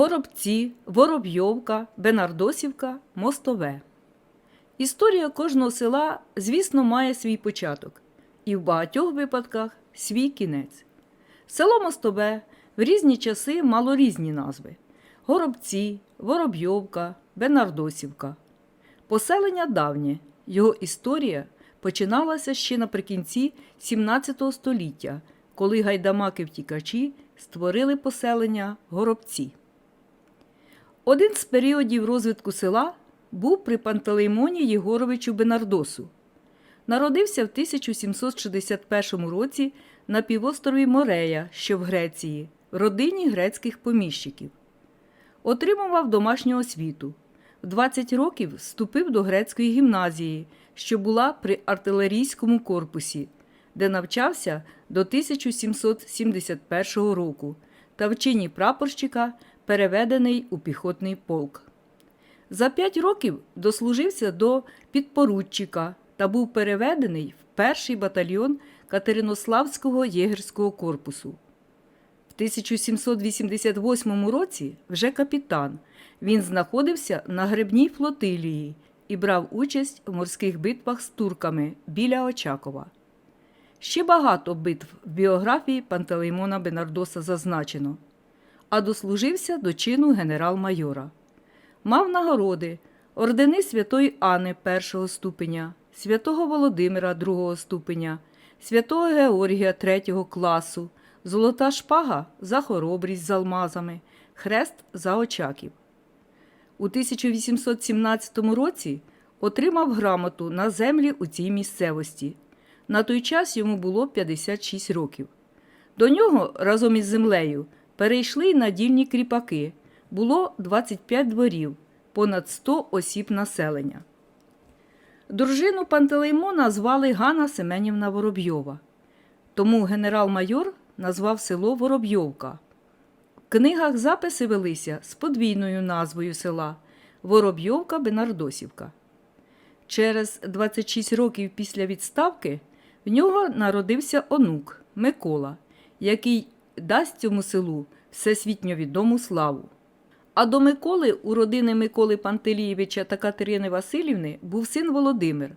Горобці, Воробйовка, Бенардосівка, Мостове. Історія кожного села, звісно, має свій початок і в багатьох випадках свій кінець. Село Мостове в різні часи мало різні назви: Горобці, Воробйовка, Бенардосівка. Поселення давнє, його історія починалася ще наприкінці 17 століття, коли гайдамаки-втікачі створили поселення Горобці. Один з періодів розвитку села був при Пантелеймоні Єгоровичу Бенардосу. Народився в 1761 році на півострові Морея, що в Греції, в родині грецьких поміщиків. Отримував домашню освіту. В 20 років вступив до грецької гімназії, що була при артилерійському корпусі, де навчався до 1771 року та в чині прапорщика переведений у піхотний полк. За п'ять років дослужився до підпоручика та був переведений в перший батальйон Катеринославського єгерського корпусу. В 1788 році вже капітан. Він знаходився на гребній флотилії і брав участь в морських битвах з турками біля Очакова. Ще багато битв в біографії Пантелеймона Бенардоса зазначено, а дослужився до чину генерал-майора. Мав нагороди ордени Святої Анни першого ступеня, святого Володимира другого ступеня, святого Георгія третього класу, золота шпага за хоробрість з алмазами, хрест за очаків. У 1817 році отримав грамоту на землі у цій місцевості. На той час йому було 56 років. До нього разом із землею перейшли й надільні кріпаки. Було 25 дворів, понад 100 осіб населення. Дружину Пантелеймона звали Ганна Семенівна Воробйова. Тому генерал-майор назвав село Воробйовка. В книгах записи велися з подвійною назвою села Воробйовка Бенардосівка. Через 26 років після відставки в нього народився онук Микола, який дасть цьому селу всесвітньо відому славу. А до Миколи у родини Миколи Пантелієвича та Катерини Васильівни був син Володимир.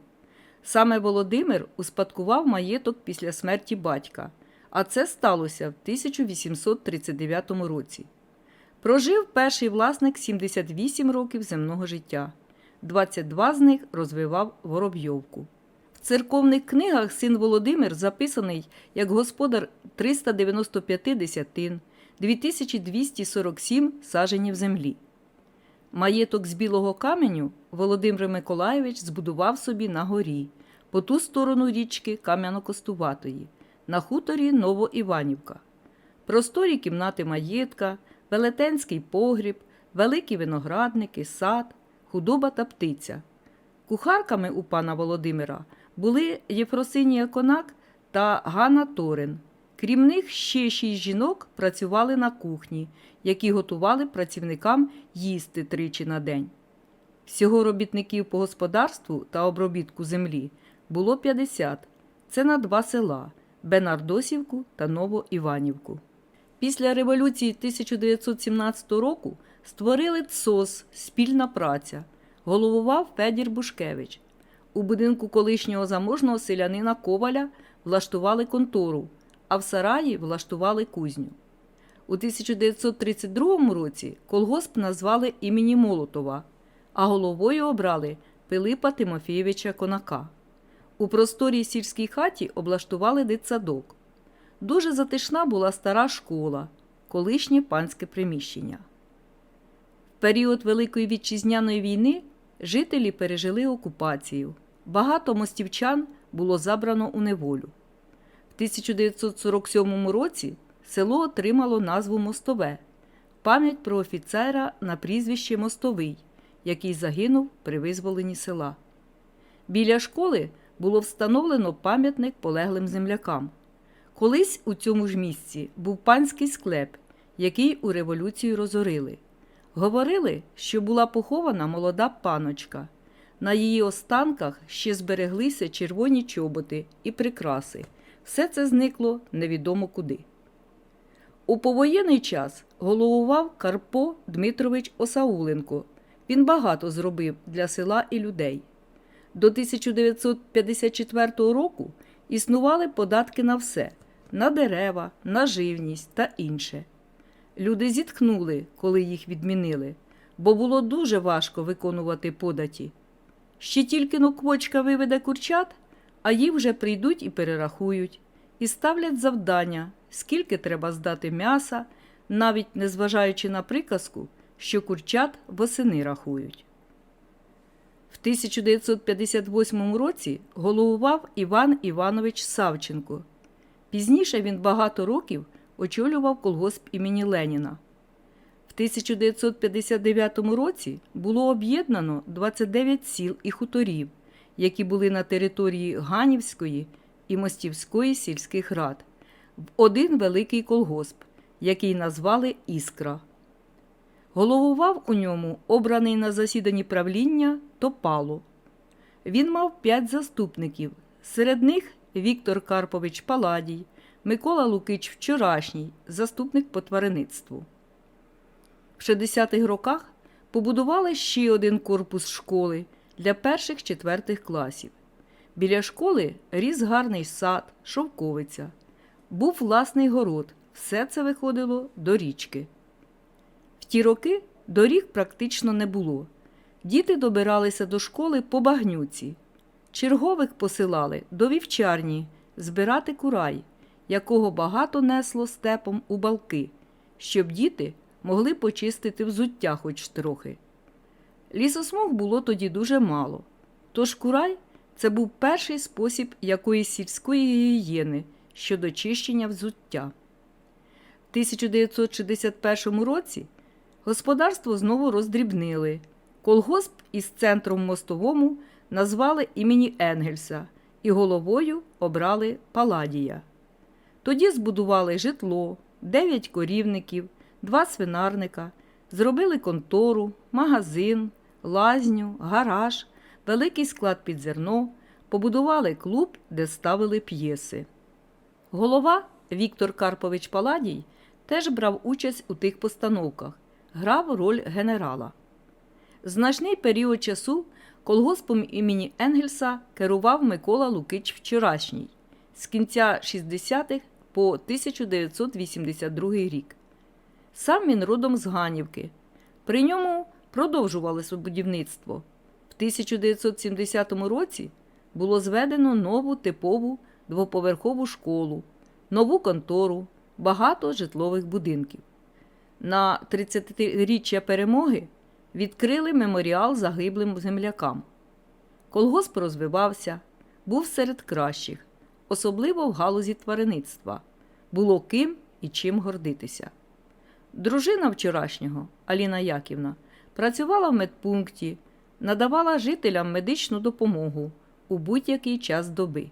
Саме Володимир успадкував маєток після смерті батька, а це сталося в 1839 році. Прожив перший власник 78 років земного життя. 22 з них розвивав Воробйовку. В церковних книгах син Володимир записаний як господар 395 десятин, 2247 саженів землі. Маєток з білого каменю Володимир Миколаєвич збудував собі на горі, по ту сторону річки Кам'яно-Костуватої, на хуторі Новоіванівка. Просторі кімнати маєтка, велетенський погріб, великі виноградники, сад, худоба та птиця. Кухарками у пана Володимира були Єфросинія Конак та Ганна Торин. Крім них, ще шість жінок працювали на кухні, які готували працівникам їсти тричі на день. Всього робітників по господарству та обробітку землі було 50. Це на два села Бенардосівку та Новоіванівку. Після революції 1917 року створили ЦОС Спільна праця. Головував Федір Бушкевич. У будинку колишнього заможного селянина Коваля влаштували контору, а в сараї влаштували кузню. У 1932 році колгосп назвали імені Молотова, а головою обрали Пилипа Тимофійовича Конака. У просторій сільській хаті облаштували дитсадок. Дуже затишна була стара школа, колишнє панське приміщення. В період Великої вітчизняної війни жителі пережили окупацію. Багато мостівчан було забрано у неволю. В 1947 році село отримало назву Мостове пам'ять про офіцера на прізвище Мостовий, який загинув при визволенні села. Біля школи було встановлено пам'ятник полеглим землякам. Колись у цьому ж місці був панський склеп, який у революцію розорили. Говорили, що була похована молода паночка. На її останках ще збереглися червоні чоботи і прикраси. Все це зникло невідомо куди. У повоєнний час головував Карпо Дмитрович Осауленко. Він багато зробив для села і людей. До 1954 року існували податки на все на дерева, на живність та інше. Люди зітхнули, коли їх відмінили, бо було дуже важко виконувати податі. Ще тільки но квочка виведе курчат, а їх вже прийдуть і перерахують, і ставлять завдання, скільки треба здати м'яса, навіть незважаючи на приказку, що курчат восени рахують. В 1958 році головував Іван Іванович Савченко. Пізніше він багато років очолював колгосп імені Леніна. В 1959 році було об'єднано 29 сіл і хуторів, які були на території Ганівської і Мостівської сільських рад, в один великий колгосп, який назвали Іскра. Головував у ньому обраний на засіданні правління Топало. Він мав п'ять заступників. Серед них Віктор Карпович Паладій, Микола Лукич Вчорашній, заступник по тваринництву. В 60-х роках побудували ще один корпус школи для перших-четвертих класів. Біля школи ріс гарний сад, шовковиця. Був власний город, все це виходило до річки. В ті роки доріг практично не було. Діти добиралися до школи по багнюці. Чергових посилали до вівчарні збирати курай, якого багато несло степом у балки, щоб діти могли почистити взуття хоч трохи. Лісосмуг було тоді дуже мало, тож курай це був перший спосіб якоїсь сільської гігієни щодо чищення взуття. В 1961 році господарство знову роздрібнили. Колгосп із центром мостовому назвали імені Енгельса і головою обрали Паладія. Тоді збудували житло, дев'ять корівників, два свинарника, зробили контору, магазин, лазню, гараж, великий склад під зерно, побудували клуб, де ставили п'єси. Голова Віктор Карпович Паладій теж брав участь у тих постановках, грав роль генерала. Значний період часу колгоспом імені Енгельса керував Микола Лукич Вчорашній з кінця 60-х по 1982 рік. Сам він родом з Ганівки. При ньому продовжувалося будівництво. В 1970 році було зведено нову типову двоповерхову школу, нову контору, багато житлових будинків. На 30-річчя перемоги відкрили меморіал загиблим землякам. Колгосп розвивався, був серед кращих, особливо в галузі тваринництва. Було ким і чим гордитися. Дружина вчорашнього, Аліна Яківна, працювала в медпункті, надавала жителям медичну допомогу у будь-який час доби.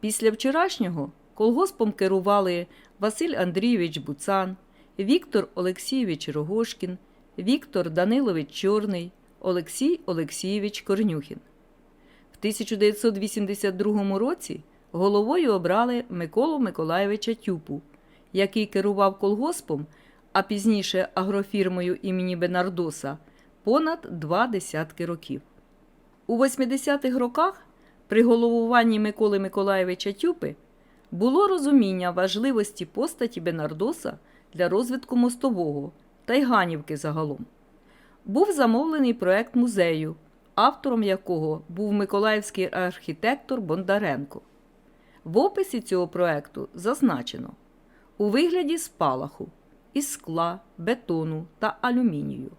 Після вчорашнього колгоспом керували Василь Андрійович Буцан, Віктор Олексійович Рогошкін, Віктор Данилович Чорний, Олексій Олексійович Корнюхін. В 1982 році головою обрали Миколу Миколаєвича Тюпу, який керував колгоспом, а пізніше агрофірмою імені Бенардоса понад два десятки років. У 80-х роках при головуванні Миколи Миколаєвича Тюпи було розуміння важливості постаті Бенардоса для розвитку мостового та й Ганівки загалом. Був замовлений проект музею, автором якого був миколаївський архітектор Бондаренко. В описі цього проекту зазначено у вигляді спалаху із скла, бетону та алюмінію.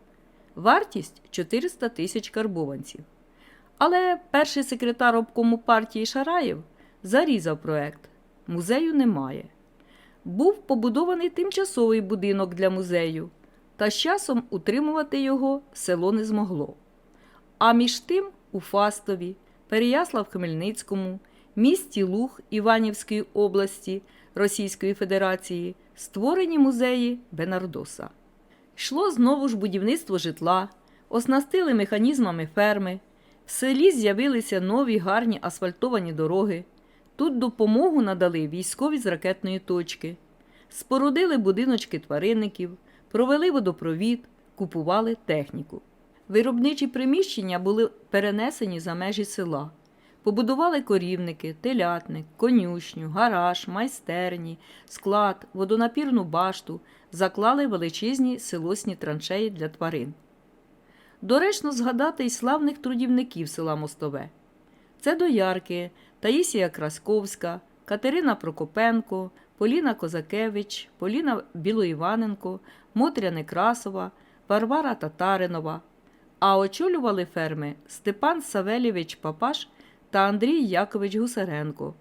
Вартість 400 тисяч карбованців. Але перший секретар обкому партії Шараєв зарізав проект. Музею немає. Був побудований тимчасовий будинок для музею, та з часом утримувати його село не змогло. А між тим у Фастові, Переяслав Хмельницькому, місті Луг Іванівської області Російської Федерації створені музеї Бенардоса. Йшло знову ж будівництво житла, оснастили механізмами ферми. В селі з'явилися нові гарні асфальтовані дороги. Тут допомогу надали військові з ракетної точки. спорудили будиночки тваринників, провели водопровід, купували техніку. Виробничі приміщення були перенесені за межі села. Побудували корівники, телятник, конюшню, гараж, майстерні, склад, водонапірну башту, заклали величезні силосні траншеї для тварин. Доречно згадати й славних трудівників села Мостове. Це доярки Таїсія Красковська, Катерина Прокопенко, Поліна Козакевич, Поліна Білоїваненко, Мотря Некрасова, Варвара Татаринова. А очолювали ферми Степан Савелєвич Папаш та Андрій Якович Гусаренко.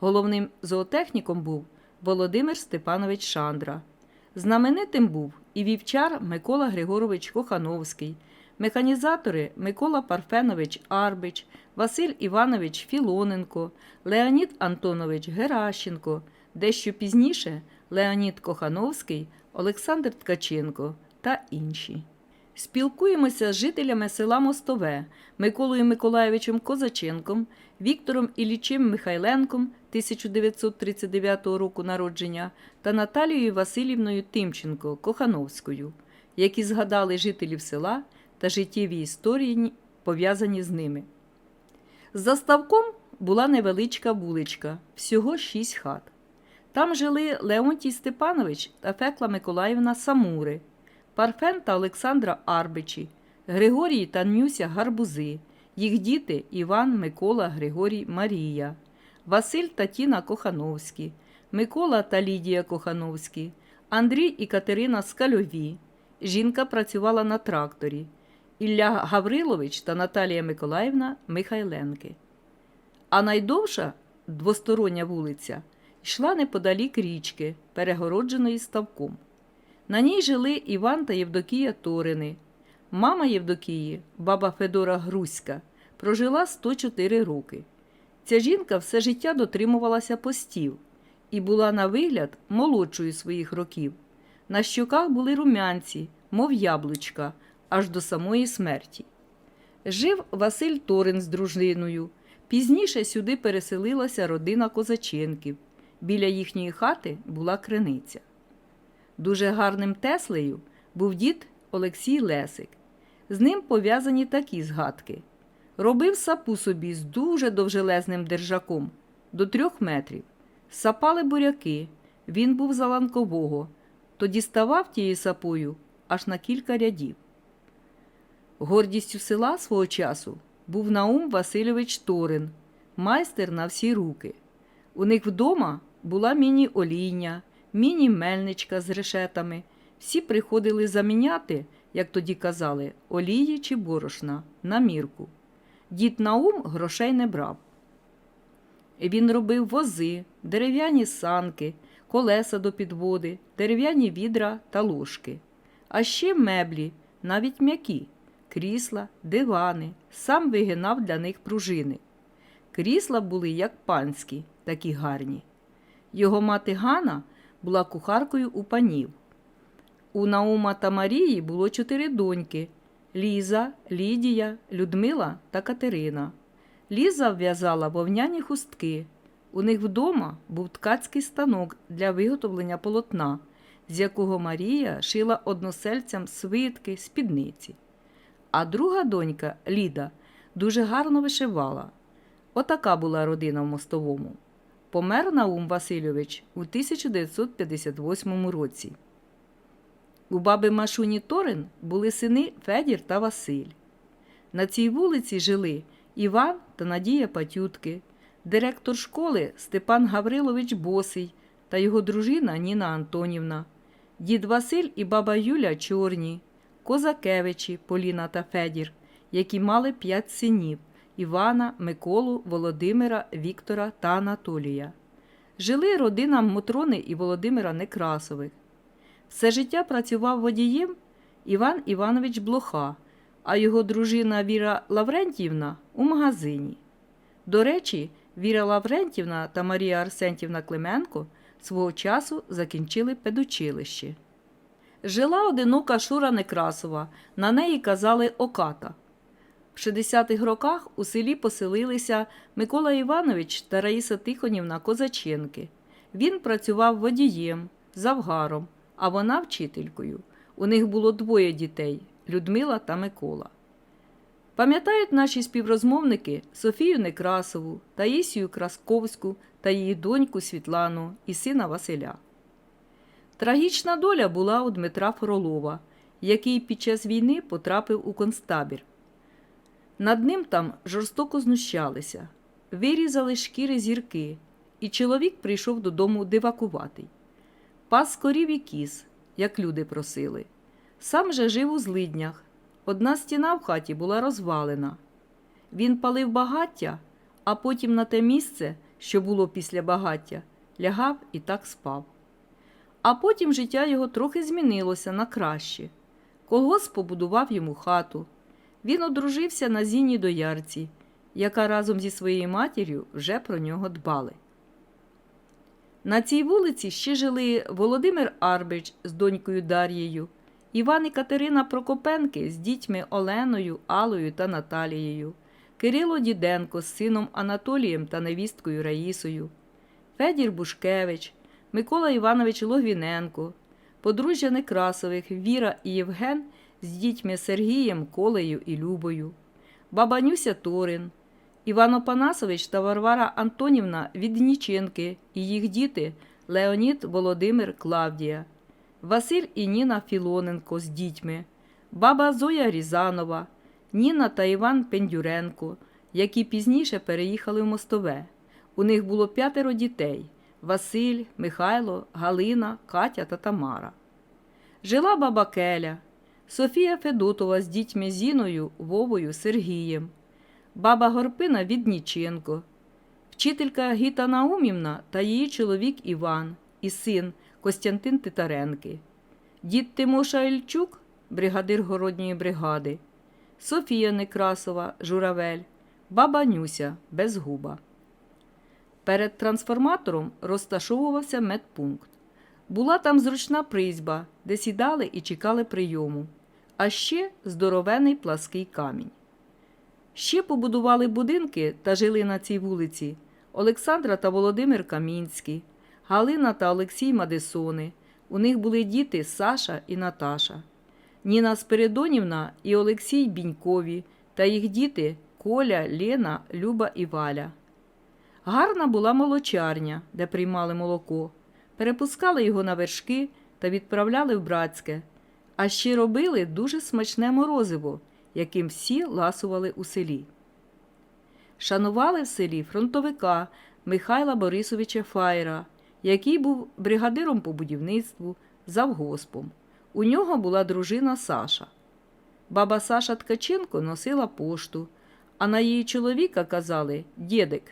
Головним зоотехніком був Володимир Степанович Шандра. Знаменитим був і вівчар Микола Григорович Кохановський, механізатори Микола Парфенович Арбич, Василь Іванович Філоненко, Леонід Антонович Геращенко, дещо пізніше Леонід Кохановський, Олександр Ткаченко та інші. Спілкуємося з жителями села Мостове Миколою Миколаєвичем Козаченком, Віктором Іллічем Михайленком 1939 року народження та Наталією Васильівною Тимченко Кохановською, які згадали жителів села та життєві історії, пов'язані з ними. За ставком була невеличка вуличка, всього шість хат. Там жили Леонтій Степанович та Фекла Миколаївна Самури, Парфен та Олександра Арбичі, Григорій та Нюся Гарбузи, їх діти Іван, Микола, Григорій, Марія, Василь та Тіна Кохановські, Микола та Лідія Кохановські, Андрій і Катерина Скальові. Жінка працювала на тракторі. Ілля Гаврилович та Наталія Миколаївна Михайленки. А найдовша двостороння вулиця йшла неподалік річки, перегородженої ставком. На ній жили Іван та Євдокія Торини. Мама Євдокії, баба Федора Грузька, прожила 104 роки. Ця жінка все життя дотримувалася постів і була на вигляд молодшою своїх років. На щоках були румянці, мов яблучка, аж до самої смерті. Жив Василь Торин з дружиною. Пізніше сюди переселилася родина Козаченків. Біля їхньої хати була криниця. Дуже гарним Теслею був дід Олексій Лесик. З ним пов'язані такі згадки. Робив сапу собі з дуже довжелезним держаком до трьох метрів. Сапали буряки. Він був за ланкового, то діставав тією сапою аж на кілька рядів. Гордістю села свого часу був Наум Васильович Торин, майстер на всі руки. У них вдома була міні-олійня, міні-мельничка з решетами. Всі приходили заміняти, як тоді казали, олії чи борошна на мірку. Дід Наум грошей не брав. Він робив вози, дерев'яні санки, колеса до підводи, дерев'яні відра та ложки, а ще меблі, навіть м'які, крісла, дивани, сам вигинав для них пружини. Крісла були як панські, такі гарні. Його мати Гана була кухаркою у панів. У Наума та Марії було чотири доньки Ліза, Лідія, Людмила та Катерина. Ліза в'язала вовняні хустки. У них вдома був ткацький станок для виготовлення полотна, з якого Марія шила односельцям свитки, спідниці. А друга донька Ліда дуже гарно вишивала. Отака була родина в мостовому. Помер Наум Васильович у 1958 році. У баби Машуні Торин були сини Федір та Василь. На цій вулиці жили Іван та Надія Патютки, директор школи Степан Гаврилович Босий та його дружина Ніна Антонівна, дід Василь і баба Юля Чорні, Козакевичі Поліна та Федір, які мали п'ять синів Івана, Миколу, Володимира, Віктора та Анатолія. Жили родина Мотрони і Володимира Некрасових. Все життя працював водієм Іван Іванович Блоха, а його дружина Віра Лаврентівна у магазині. До речі, Віра Лаврентівна та Марія Арсентівна Клименко свого часу закінчили педучилище. Жила одинока Шура Некрасова, на неї казали Оката. В 60-х роках у селі поселилися Микола Іванович та Раїса Тихонівна Козаченки. Він працював водієм, завгаром, а вона вчителькою. У них було двоє дітей Людмила та Микола. Пам'ятають наші співрозмовники Софію Некрасову, Таїсію Красковську та її доньку Світлану і сина Василя. Трагічна доля була у Дмитра Фролова, який під час війни потрапив у концтабір. Над ним там жорстоко знущалися, вирізали шкіри зірки, і чоловік прийшов додому дивакуватий. Пас корів і кіз, як люди просили. Сам же жив у злиднях. Одна стіна в хаті була розвалена. Він палив багаття, а потім на те місце, що було після багаття, лягав і так спав. А потім життя його трохи змінилося на краще. Колгосп побудував йому хату. Він одружився на Зіні Доярці, яка разом зі своєю матір'ю вже про нього дбали. На цій вулиці ще жили Володимир Арбич з донькою Дар'єю, Іван і Катерина Прокопенки з дітьми Оленою, Алою та Наталією, Кирило Діденко з сином Анатолієм та невісткою Раїсою, Федір Бушкевич, Микола Іванович Логвіненко, подружжя Некрасових Віра і Євген з дітьми Сергієм, Колею і Любою, баба Нюся Торин, Іван Опанасович та Варвара Антонівна Відніченки і їх діти Леонід Володимир Клавдія, Василь і Ніна Філоненко з дітьми, баба Зоя Різанова, Ніна та Іван Пендюренко, які пізніше переїхали в Мостове. У них було п'ятеро дітей Василь, Михайло, Галина, Катя та Тамара. Жила баба Келя, Софія Федотова з дітьми Зіною, Вовою, Сергієм, баба Горпина Відніченко, вчителька Гіта Наумівна та її чоловік Іван і син Костянтин Титаренки, дід Тимоша Ільчук, бригадир городньої бригади, Софія Некрасова, Журавель, баба Нюся Безгуба. Перед трансформатором розташовувався медпункт. Була там зручна призьба, де сідали і чекали прийому, а ще здоровений плаский камінь. Ще побудували будинки та жили на цій вулиці Олександра та Володимир Камінський, Галина та Олексій Мадисони. У них були діти Саша і Наташа, Ніна Спиридонівна і Олексій Бінькові та їх діти Коля, Лена, Люба і Валя. Гарна була молочарня, де приймали молоко, перепускали його на вершки та відправляли в братське, а ще робили дуже смачне морозиво, яким всі ласували у селі. Шанували в селі фронтовика Михайла Борисовича Фаєра, який був бригадиром по будівництву, завгоспом. У нього була дружина Саша. Баба Саша Ткаченко носила пошту, а на її чоловіка казали дєдик.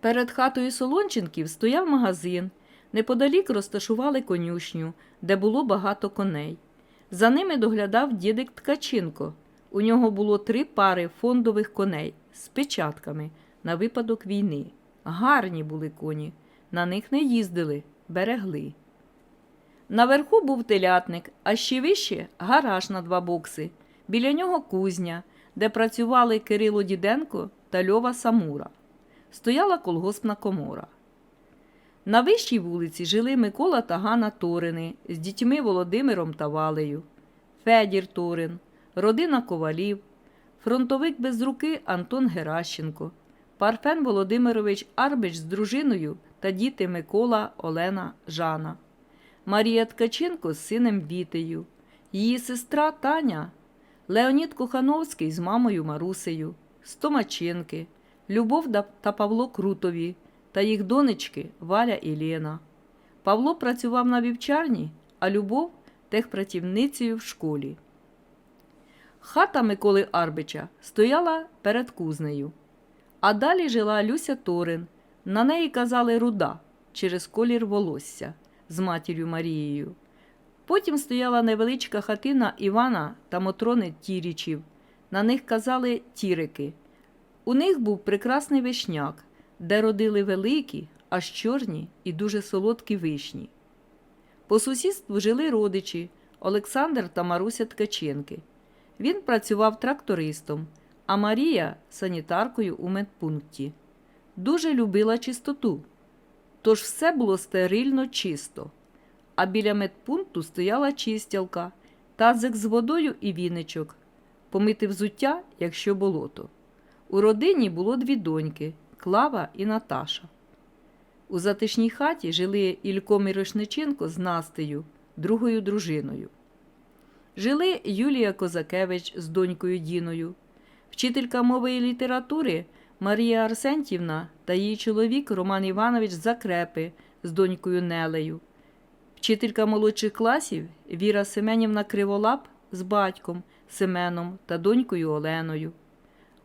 Перед хатою Солонченків стояв магазин. Неподалік розташували конюшню, де було багато коней. За ними доглядав дідик Ткаченко. У нього було три пари фондових коней з печатками на випадок війни. Гарні були коні. На них не їздили, берегли. Наверху був телятник, а ще вище гараж на два бокси. Біля нього кузня, де працювали Кирило Діденко та Льова Самура. Стояла колгоспна комора. На вищій вулиці жили Микола та Ганна Торини з дітьми Володимиром та Валею, Федір Торин, родина ковалів, фронтовик без руки Антон Геращенко, Парфен Володимирович Арбич з дружиною та діти Микола, Олена, Жана, Марія Ткаченко з сином Вітею, її сестра Таня, Леонід Кохановський з мамою Марусею, Стомаченки, Любов та Павло Крутові та їх донечки Валя і Лена. Павло працював на вівчарні, а Любов техпрацівницею в школі. Хата Миколи Арбича стояла перед кузнею, а далі жила Люся Торин. На неї казали руда через колір волосся з матір'ю Марією. Потім стояла невеличка хатина Івана та Мотрони Тірічів. На них казали тірики. У них був прекрасний вишняк, де родили великі, аж чорні і дуже солодкі вишні. По сусідству жили родичі Олександр та Маруся Ткаченки. Він працював трактористом, а Марія санітаркою у медпункті. Дуже любила чистоту, тож все було стерильно чисто. а біля медпункту стояла чистялка, тазик з водою і віничок, помити взуття, якщо болото. У родині було дві доньки Клава і Наташа. У затишній хаті жили Ілько Мирошниченко з Настею, другою дружиною. Жили Юлія Козакевич з донькою Діною, вчителька мови і літератури Марія Арсентівна та її чоловік Роман Іванович Закрепи з донькою Нелею, вчителька молодших класів Віра Семенівна Криволап з батьком Семеном та донькою Оленою.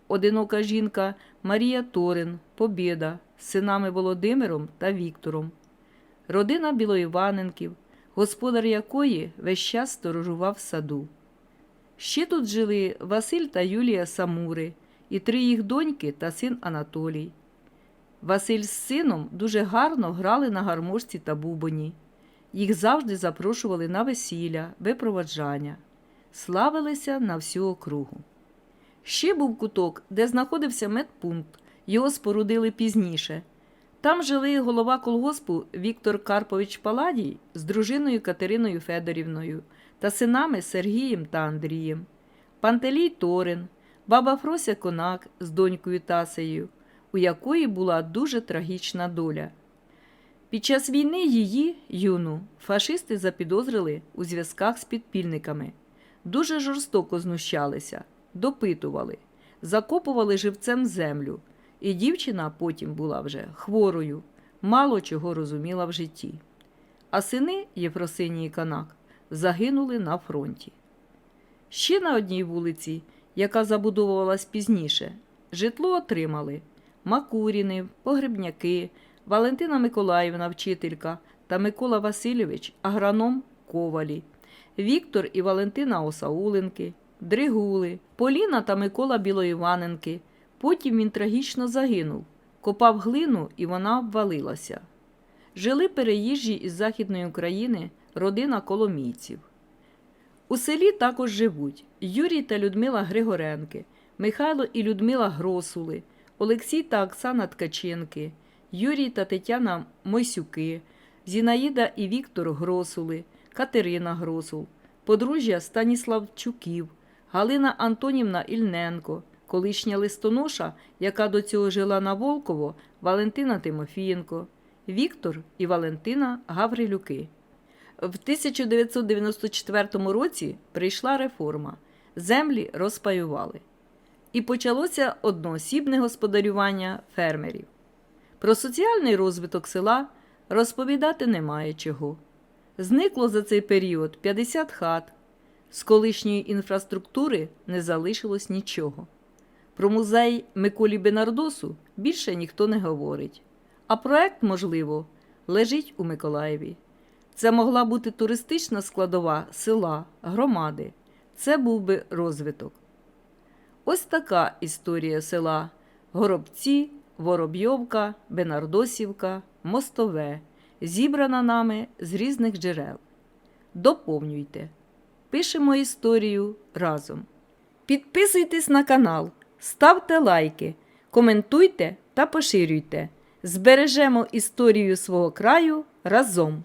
Одинока жінка Марія Торин, Побєда з синами Володимиром та Віктором. Родина Білоіваненків, господар якої весь час сторожував саду. Ще тут жили Василь та Юлія Самури і три їх доньки та син Анатолій. Василь з сином дуже гарно грали на гармошці та бубоні. Їх завжди запрошували на весілля, випроваджання, славилися на всю округу. Ще був куток, де знаходився медпункт. Його спорудили пізніше. Там жили голова колгоспу Віктор Карпович Паладій з дружиною Катериною Федорівною та синами Сергієм та Андрієм, Пантелій Торин, баба Фрося Конак з донькою Тасею, у якої була дуже трагічна доля. Під час війни її, юну, фашисти запідозрили у зв'язках з підпільниками. Дуже жорстоко знущалися, допитували, закопували живцем землю, і дівчина потім була вже хворою, мало чого розуміла в житті. А сини Єфросинії Канак загинули на фронті. Ще на одній вулиці, яка забудовувалась пізніше, житло отримали Макуріни, Погребняки, Валентина Миколаївна, вчителька та Микола Васильович, агроном Ковалі, Віктор і Валентина Осауленки, Дригули, Поліна та Микола Білоіваненки. Потім він трагічно загинув, копав глину і вона обвалилася. Жили переїжджі із Західної України родина коломійців. У селі також живуть Юрій та Людмила Григоренки, Михайло і Людмила Гросули, Олексій та Оксана Ткаченки, Юрій та Тетяна Мойсюки, Зінаїда і Віктор Гросули, Катерина Гросул, подружжя Станіславчуків, Галина Антонівна Ільненко, колишня листоноша, яка до цього жила на Волково, Валентина Тимофієнко, Віктор і Валентина Гаврилюки. В 1994 році прийшла реформа. Землі розпаювали. І почалося одноосібне господарювання фермерів. Про соціальний розвиток села розповідати немає чого. Зникло за цей період 50 хат, з колишньої інфраструктури не залишилось нічого. Про музей Миколі Бенардосу більше ніхто не говорить. А проект, можливо, лежить у Миколаєві. Це могла бути туристична складова села, громади. Це був би розвиток. Ось така історія села Горобці, Воробйовка, Бенардосівка, Мостове, зібрана нами з різних джерел. Доповнюйте. Пишемо історію разом. Підписуйтесь на канал, ставте лайки, коментуйте та поширюйте. Збережемо історію свого краю разом.